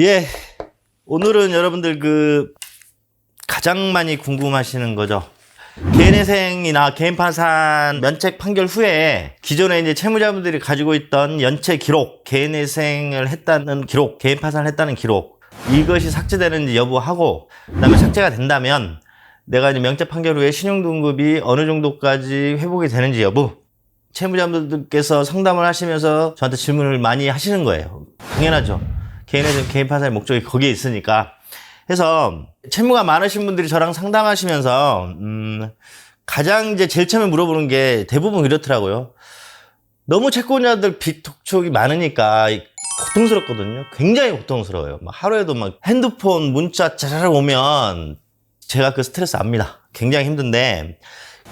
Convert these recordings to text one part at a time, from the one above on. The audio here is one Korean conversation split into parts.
예. 오늘은 여러분들 그 가장 많이 궁금하시는 거죠. 개인회생이나 개인파산 면책 판결 후에 기존에 이제 채무자분들이 가지고 있던 연체 기록, 개인회생을 했다는 기록, 개인파산을 했다는 기록 이것이 삭제되는지 여부하고 그다음에 삭제가 된다면 내가 이제 명제 판결 후에 신용등급이 어느 정도까지 회복이 되는지 여부 채무자분들께서 상담을 하시면서 저한테 질문을 많이 하시는 거예요. 당연하죠. 개인의 개인 파산의 목적이 거기에 있으니까. 해서 채무가 많으신 분들이 저랑 상담하시면서 음, 가장 이제 제일 처음에 물어보는 게 대부분 이렇더라고요. 너무 채권자들 빚 독촉이 많으니까 고통스럽거든요. 굉장히 고통스러워요. 막 하루에도 막 핸드폰 문자 짜라락 오면 제가 그 스트레스 압니다. 굉장히 힘든데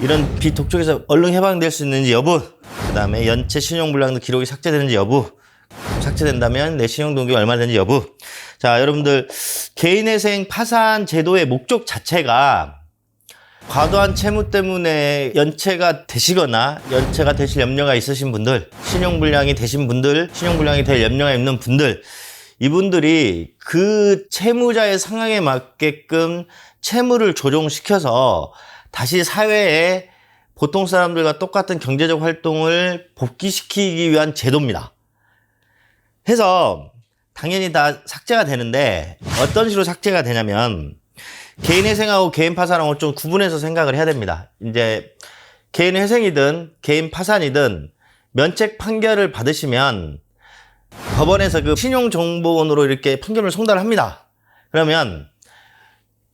이런 빚 독촉에서 얼른 해방될 수 있는지 여부, 그 다음에 연체 신용 불량도 기록이 삭제되는지 여부, 삭제된다면 내 신용 등급이 얼마 되는지 여부. 자, 여러분들 개인회생 파산 제도의 목적 자체가 과도한 채무 때문에 연체가 되시거나 연체가 되실 염려가 있으신 분들, 신용불량이 되신 분들, 신용불량이 될 염려가 있는 분들, 이분들이 그 채무자의 상황에 맞게끔 채무를 조정시켜서 다시 사회에 보통 사람들과 똑같은 경제적 활동을 복귀시키기 위한 제도입니다. 해서 당연히 다 삭제가 되는데 어떤 식으로 삭제가 되냐면 개인 회생하고 개인 파산하고 좀 구분해서 생각을 해야 됩니다. 이제 개인 회생이든 개인 파산이든 면책 판결을 받으시면 법원에서 그 신용정보원으로 이렇게 판결을 송달합니다. 그러면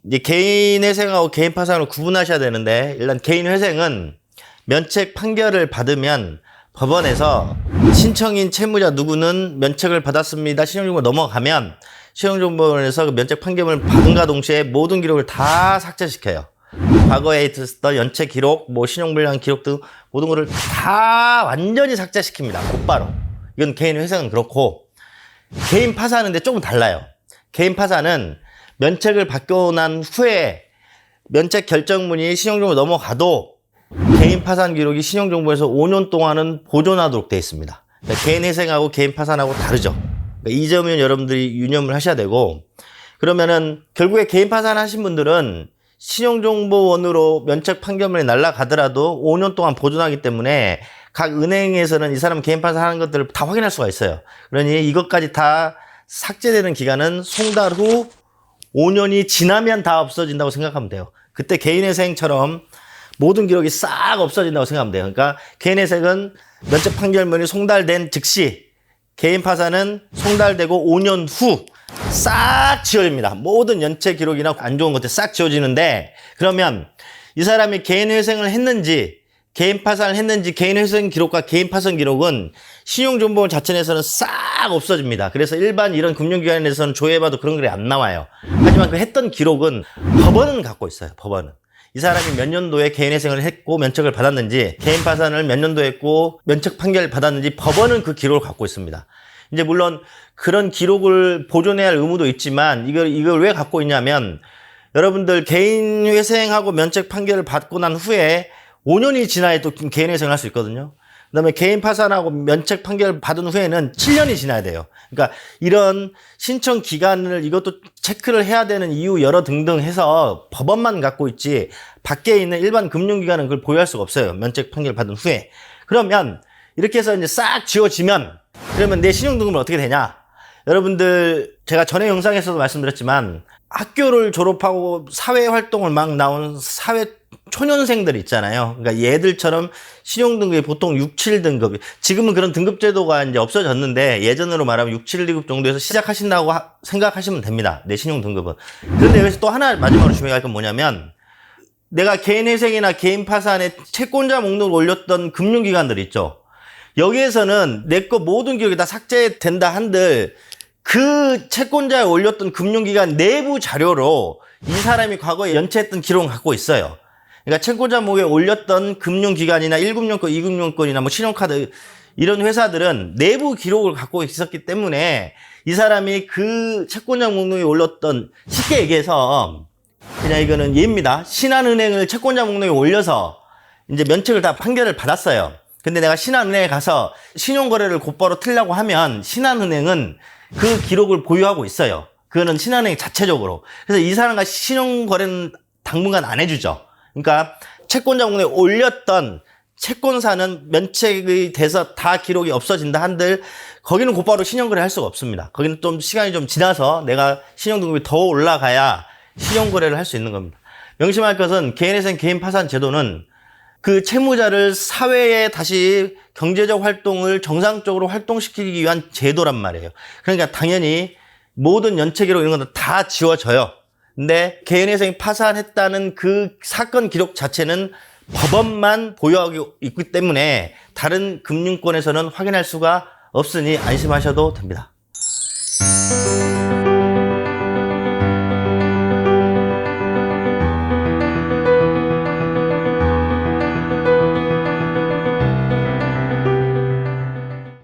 이제 개인 회생하고 개인 파산을 구분하셔야 되는데 일단 개인 회생은 면책 판결을 받으면 법원에서 신청인 채무자 누구는 면책을 받았습니다. 신용정보 넘어가면 신용정보원에서 그 면책 판결을 받은가 동시에 모든 기록을 다 삭제시켜요. 과거에 있었던 연체 기록, 뭐 신용불량 기록 등 모든 거를 다 완전히 삭제시킵니다. 곧바로. 이건 개인 회생은 그렇고 개인 파산인데 조금 달라요. 개인 파산은 면책을 받고 난 후에 면책 결정문이 신용정보 넘어가도 개인 파산 기록이 신용정보에서 5년 동안은 보존하도록 되어 있습니다. 그러니까 개인 회생하고 개인 파산하고 다르죠. 그러니까 이 점은 여러분들이 유념을 하셔야 되고 그러면은 결국에 개인 파산 하신 분들은 신용정보원으로 면책 판결문이 날라가더라도 5년 동안 보존하기 때문에 각 은행에서는 이 사람 개인 파산하는 것들을 다 확인할 수가 있어요. 그러니 이것까지 다 삭제되는 기간은 송달 후 5년이 지나면 다 없어진다고 생각하면 돼요. 그때 개인회생처럼 모든 기록이 싹 없어진다고 생각하면 돼요. 그러니까 개인회생은 면책 판결문이 송달된 즉시 개인 파산은 송달되고 5년 후 싹 지워집니다. 모든 연체 기록이나 안 좋은 것들 싹 지워지는데 그러면 이 사람이 개인 회생을 했는지 개인 파산을 했는지 개인 회생 기록과 개인 파산 기록은 신용정보원 자체에서는 싹 없어집니다. 그래서 일반 이런 금융기관에서는 조회해봐도 그런 글이 안 나와요. 하지만 그 했던 기록은 법원은 갖고 있어요. 법원은. 이 사람이 몇 년도에 개인 회생을 했고 면책을 받았는지 개인 파산을 몇 년도에 했고 면책 판결을 받았는지 법원은 그 기록을 갖고 있습니다. 이제 물론 그런 기록을 보존해야 할 의무도 있지만 이걸 이걸 왜 갖고 있냐면 여러분들 개인 회생하고 면책 판결을 받고 난 후에 5년이 지나야 또 개인 회생을 할수 있거든요. 그다음에 개인 파산하고 면책 판결을 받은 후에는 7년이 지나야 돼요. 그러니까 이런 신청 기간을 이것도 체크를 해야 되는 이유 여러 등등 해서 법원만 갖고 있지 밖에 있는 일반 금융기관은 그걸 보유할 수가 없어요. 면책 판결 받은 후에. 그러면 이렇게 해서 이제 싹 지워지면 그러면 내 신용등급은 어떻게 되냐? 여러분들 제가 전에 영상에서도 말씀드렸지만 학교를 졸업하고 사회 활동을 막 나온 사회 초년생들 있잖아요. 그러니까 얘들처럼 신용등급이 보통 6, 7등급. 지금은 그런 등급제도가 이제 없어졌는데 예전으로 말하면 6, 7등급 정도에서 시작하신다고 하- 생각하시면 됩니다. 내 신용등급은. 그런데 여기서 또 하나 마지막으로 중요할 건 뭐냐면 내가 개인 회생이나 개인 파산에 채권자 목록을 올렸던 금융기관들 있죠. 여기에서는 내 거 모든 기록이 다 삭제된다 한들 그 채권자에 올렸던 금융기관 내부 자료로 이 사람이 과거에 연체했던 기록을 갖고 있어요. 그러니까 채권자 목에 올렸던 금융기관이나 1금융권, 2금융권이나 뭐 신용카드 이런 회사들은 내부 기록을 갖고 있었기 때문에 이 사람이 그 채권자 목록에 올렸던 쉽게 얘기해서 그냥 이거는 예입니다. 신한은행을 채권자 목록에 올려서 이제 면책을 다 판결을 받았어요. 근데 내가 신한은행에 가서 신용거래를 곧바로 틀려고 하면 신한은행은 그 기록을 보유하고 있어요. 그거는 신한은행 자체적으로. 그래서 이 사람과 신용 거래는 당분간 안 해주죠. 그러니까 채권 자문에 올렸던 채권사는 면책이 돼서 다 기록이 없어진다 한들 거기는 곧바로 신용거래 할 수가 없습니다. 거기는 좀 시간이 좀 지나서 내가 신용등급이 더 올라가야 신용거래를 할 수 있는 겁니다. 명심할 것은 개인회생 개인 파산 제도는 그 채무자를 사회에 다시 경제적 활동을 정상적으로 활동시키기 위한 제도란 말이에요. 그러니까 당연히 모든 연체 기록 이런 것도 다 지워져요. 근데 개인회생이 파산했다는 그 사건 기록 자체는 법원만 보유하고 있기 때문에 다른 금융권에서는 확인할 수가 없으니 안심하셔도 됩니다.